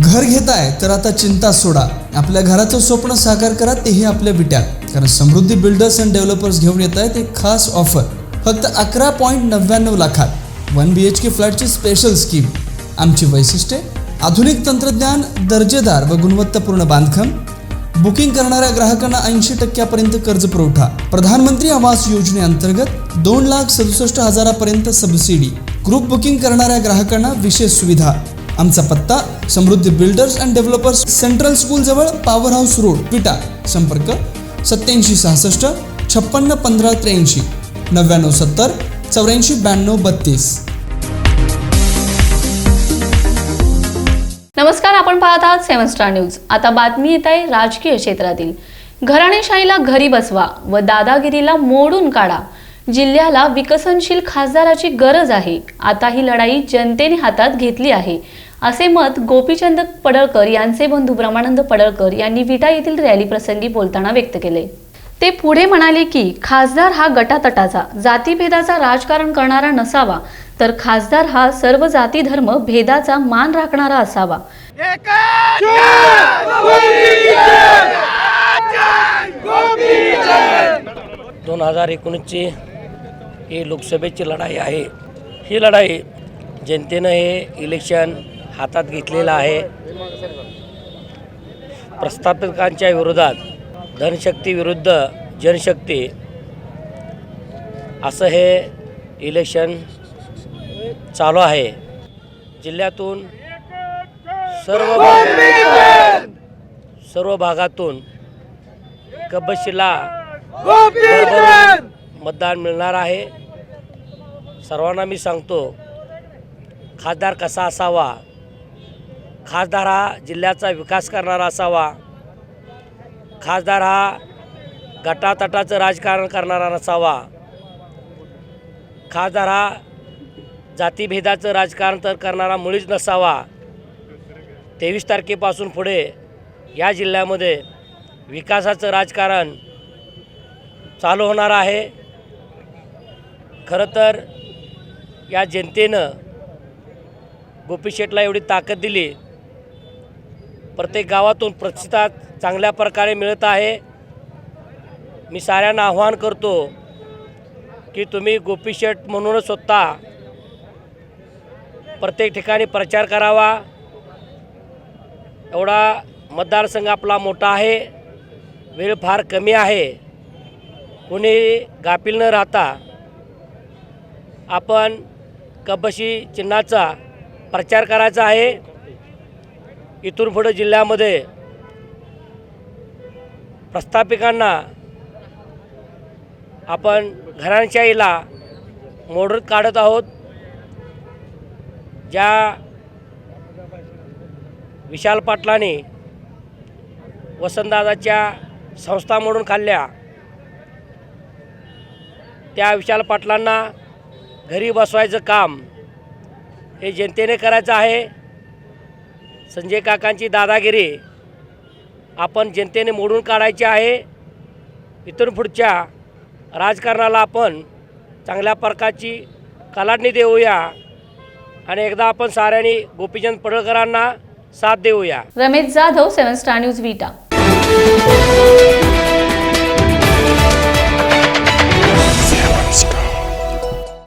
घर घेताय तर आता चिंता सोडा. आपल्या घराचं स्वप्न साकार करा तेही आपल्या विट्यात. कारण समृद्धी बिल्डर्स अँड डेव्हलपर्स घेऊन येत आहेत एक खास ऑफर फक्त अकरा पॉईंट नव्याण्णव लाखात. वन बी एच के फ्लॅटची स्पेशल स्कीम आमची वैशिष्ट्ये? आधुनिक तंत्रज्ञान दर्जेदार व गुणवत्तापूर्ण बांधकाम. बुकिंग करणाऱ्या ग्राहकांना ऐंशी टक्क्यापर्यंत कर्ज पुरवठा. प्रधानमंत्री आवास योजनेअंतर्गत दोन लाख सदुसष्ट हजारापर्यंत सबसिडी ग्रुप बुकिंग करणाऱ्या ग्राहकांना विशेष सुविधा. आमचा पत्ता Samruddhi builders and developers central school जवळ पॉवर हाऊस रोड विटा. संपर्क सत्याऐंशी सहासष्ट छप्पन्न पंधरा त्र्याऐंशी नव्याण्णव सत्तर चौऱ्याऐंशी ब्याण्णव बत्तीस. नमस्कार आपण पाहत आहात सेवन स्टार न्यूज. आता बातमी येत आहे राजकीय क्षेत्रातील. घराणेशाहीला घरी बसवा व दादागिरीला मोडून काढा. जिल्ह्याला विकसनशील खासदाराची गरज आहे. आता ही लढाई जनतेने हातात घेतली आहे. असे मत गोपीचंद पडळकर यांचे बंधू ब्रह्मानंद पडळकर यांनी विटा येथील रॅली प्रसंगी बोलताना व्यक्त केले. ते पुढे म्हणाले की खासदार हा गटातटाचा जातीभेदाचा राजकारण करणारा नसावा तर खासदार हा सर्व जाती धर्म भेदाचा मान राखणारा असावा. दोन हजार एकोणीसची ही लोकसभेची लढाई आहे. ही लढाई जनतेनं हे इलेक्शन हातात घेतलेलं आहे. प्रस्थापितांच्या विरोधात धनशक्ती विरुद्ध जनशक्ती असं हे इलेक्शन चालू आहे. जिल्ह्यातून सर्व सर्व भागातून कबशीला मतदान मिळणार आहे. सर्वांना मी सांगतो खासदार कसा असावा खासदार हा जिल्ह्याचा विकास करणारा असावा खासदार हा गटातटाचं राजकारण करणारा नसावा खासदार हा जातीभेदाचं राजकारण तर करणारा मुळीच नसावा. तेवीस तारखेपासून पुढे या जिल्ह्यामध्ये विकासाचं राजकारण चालू होणार आहे. खरं तर या जनतेनं गोपी शेटला एवढी ताकद दिली. प्रत्येक गावातून प्रतिसाद चांगल्या प्रकारे मिळत आहे. मी साऱ्यांना आव्हान करतो की तुम्ही गोपी शेट म्हणूनच स्वतः प्रत्येक ठिकाणी प्रचार करावा. एवढा मतदारसंघ आपला मोठा आहे. वेळ फार कमी आहे. कोणी गाफील न राहता आपण कबशी चिन्हाचा प्रचार करायचा आहे. इथून पुढे जिल्ह्यामध्ये प्रस्थापिकांना आपण घराणशाहीला मोडत काढत आहोत. ज्या विशाल पाटलांनी वसंतदादाच्या संस्था मोडून खाल्ल्या त्या विशाल पाटलांना घरी बसवायचं काम हे जनतेने करायचं आहे. संजय काकांची दादागिरी आपण जनतेने मोडून काढायची आहे. इथून पुढच्या राजकारणाला आपण चांगल्या प्रकारची कलाटणी देऊया आणि एकदा आपण साऱ्यांनी गोपीचंद पडळकरांना साथ देऊया. Ramesh Jadhav seven star news Vita